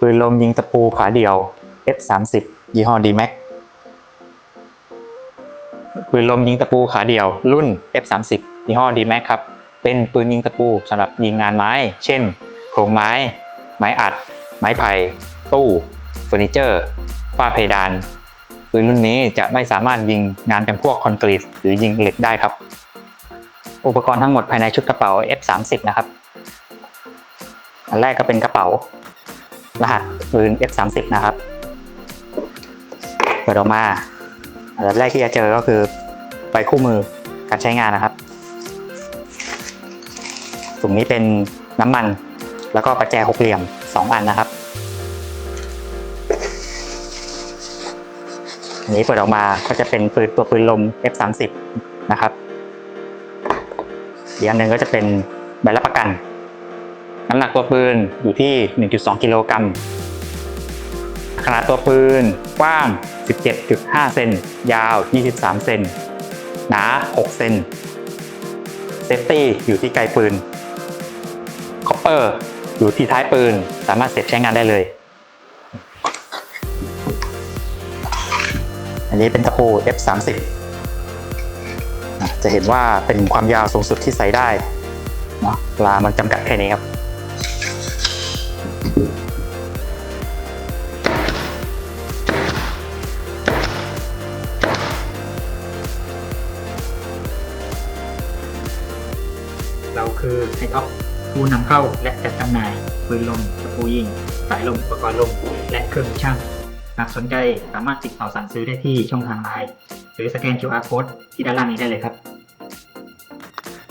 ปืนลมยิงตะปูขาเดี่ยว F30 ยี่ห้อ D-Max ปืนลมยิงตะปูขาเดี่ยว รุ่น F30 ยี่ห้อ D-Max ครับ เป็นปืนยิงตะปูสำหรับยิงงานไม้ เช่น โครงไม้ ไม้อัด ไม้ไผ่ ตู้เฟอร์นิเจอร์ฝ้าเพดาน ปืนรุ่นนี้จะไม่สามารถยิงงานเป็นพวกคอนกรีตหรือยิงเหล็กได้ครับ อุปกรณ์ทั้งหมดภายในชุดกระเป๋า F30 นะครับ อันแรกก็เป็นกระเป๋า รหัสปืน F30 นะครับ เปิดออกมาอันแรกที่จะเจอก็คือใบคู่มือการใช้งานนะครับถุงนี้เป็นน้ำมัน แล้วก็ประแจหกเหลี่ยม 2 อันนะครับอันนี้เปิดออกมาก็จะเป็นปืนตัวปืนลม F30 นะครับอีกอันหนึ่งก็จะเป็นใบรับประกัน น้ำหนักตัวปืนอยู่ที่ 1.2 กิโลกรัม ขนาดตัวปืนกว้าง 17.5 เซน ยาว 23 เซน หนา 6 เซน เซฟตี้อยู่ที่ไกลปืน คอปเปอร์อยู่ที่ท้ายปืน สามารถเสียบใช้งานได้เลย อันนี้เป็นตะปู F30 จะเห็นว่าเป็นความยาวสูงสุดที่ใส่ได้เนาะลามันจำกัดแค่นี้ครับ เราคือไอท็อปผู้นำเข้าและจัดจำหน่ายปืนลมตะปูยิง สายลมอุปกรณ์ลม และเครื่องช่าง หากสนใจสามารถติดต่อสั่งซื้อได้ที่ช่องทางไลน์หรือสแกน QR code ที่ด้านล่างนี้ได้เลยครับ